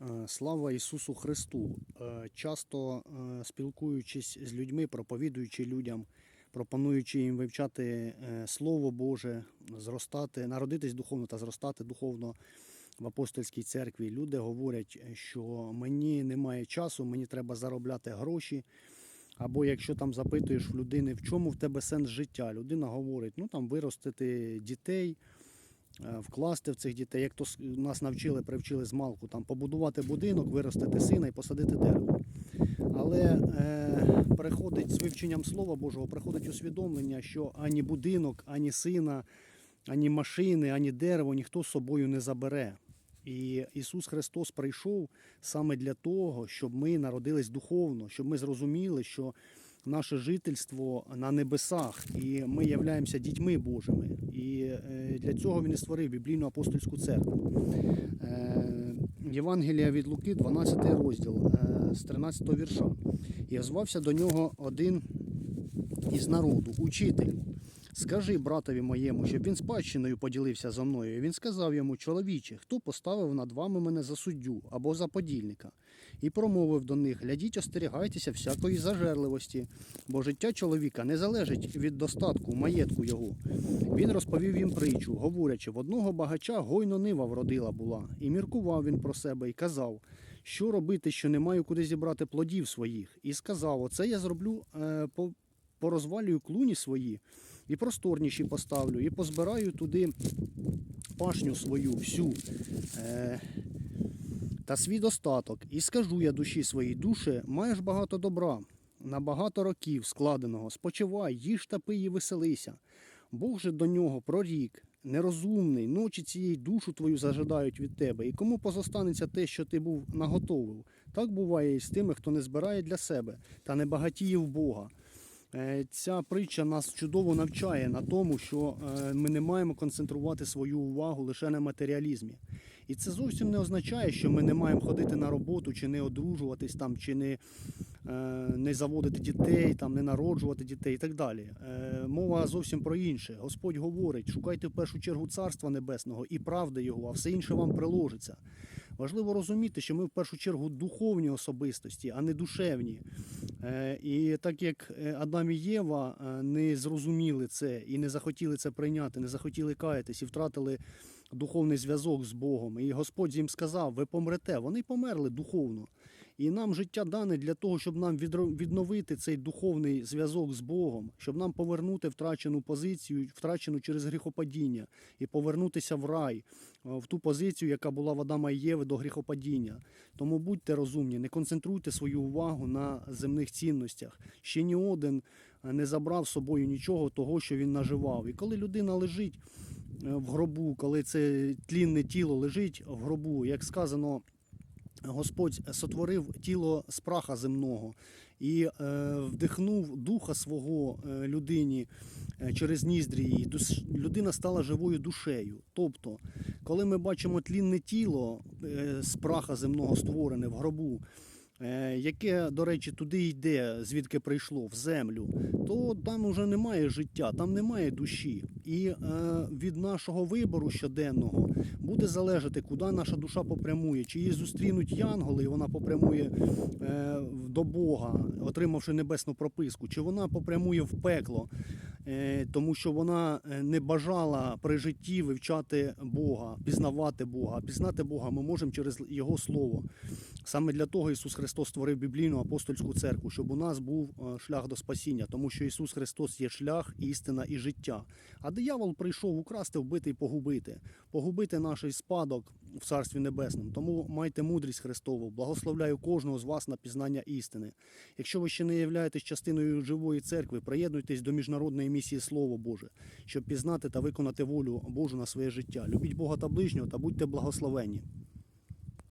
Е, Слава Ісусу Христу! Е, Часто е, спілкуючись з людьми, проповідуючи людям, пропонуючи їм вивчати Слово Боже, зростати, народитись духовно та зростати духовно в апостольській церкві, люди говорять, що мені немає часу, мені треба заробляти гроші. Або якщо там запитуєш в людини, в чому в тебе сенс життя, людина говорить, ну там виростити дітей, вкласти в цих дітей, як то нас навчили, привчили з малку, там побудувати будинок, виростити сина і посадити дерево. Але е, приходить з вивченням Слова Божого, приходить усвідомлення, що ані будинок, ані сина, ані машини, ані дерево ніхто з собою не забере. І Ісус Христос прийшов саме для того, щоб ми народились духовно, щоб ми зрозуміли, що наше жительство на небесах, і ми являємося дітьми Божими. І е, для цього він і створив біблійну апостольську церкву. Е, Євангелія від Луки, 12 розділ е, з 13 вірша. І звався до нього один із народу, учителю. Скажи братові моєму, щоб він спадщиною поділився зо мною. І він сказав йому, чоловіче, хто поставив над вами мене за суддю або за подільника? І промовив до них: глядіть, остерігайтеся всякої зажерливості, бо життя чоловіка не залежить від достатку, маєтку його. Він розповів їм притчу, говорячи, в одного багача гойно нива вродила була, і міркував він про себе, і казав, що робити, що не маю куди зібрати плодів своїх. І сказав: Оце я зроблю е, по, порозвалюю клуні свої, і просторніші поставлю, і позбираю туди пашню свою всю. Е, та свій достаток, і скажу я душі своїй душе, маєш багато добра, на багато років складеного, спочивай, їж та пий і веселися. Бог же до нього прорік, нерозумний, ночі цієї душу твою зажидають від тебе, і кому позостанеться те, що ти був наготовив. Так буває і з тими, хто не збирає для себе та не багатіє в Бога. Е, Ця притча нас чудово навчає на тому, що е, ми не маємо концентрувати свою увагу лише на матеріалізмі. І це зовсім не означає, що ми не маємо ходити на роботу, чи не одружуватись там, чи не, не заводити дітей, там, не народжувати дітей і так далі. Е, Мова зовсім про інше. Господь говорить: шукайте в першу чергу царства небесного і правди його, а все інше вам приложиться. Важливо розуміти, що ми в першу чергу духовні особистості, а не душевні. Е, І так як е, Адам і Єва е, не зрозуміли це і не захотіли це прийняти, не захотіли каятись і втратили духовний зв'язок з Богом. І Господь їм сказав: ви помрете. Вони померли духовно. І нам життя дане для того, щоб нам відновити цей духовний зв'язок з Богом, щоб нам повернути втрачену позицію, втрачену через гріхопадіння, і повернутися в рай, е, в ту позицію, яка була в Адама і Єви до гріхопадіння. Тому будьте розумні, не концентруйте свою увагу на земних цінностях. Ще ні один е, не забрав з собою нічого того, що він наживав. І коли людина лежить е, в гробу, коли це тлінне тіло лежить в гробу, як сказано. Господь сотворив тіло з праха земного і е, вдихнув духа свого е, людині е, через ніздрі її. Людина стала живою душею. Тобто, коли ми бачимо тлінне тіло з праха земного створене в гробу, яке, до речі, туди йде, звідки прийшло, в землю, то там уже немає життя, там немає душі. І е, від нашого вибору щоденного буде залежати, куди наша душа попрямує, чи її зустрінуть янголи, і вона попрямує е, до Бога, отримавши небесну прописку, чи вона попрямує в пекло, е, тому що вона е, не бажала при житті вивчати Бога, пізнавати Бога. Пізнати Бога ми можемо через Його Слово. Саме для того Ісус Христос створив біблійну апостольську церкву, щоб у нас був е, шлях до спасіння, тому що Ісус Христос є шлях, істина і життя. А диявол прийшов украсти, вбити і погубити, погубити наш спадок в Царстві Небесному. Тому майте мудрість Христову. Благословляю кожного з вас на пізнання істини. Якщо ви ще не являєтесь частиною живої церкви, приєднуйтесь до міжнародної місії Слово Боже, щоб пізнати та виконати волю Божу на своє життя. Любіть Бога та ближнього та будьте благословенні.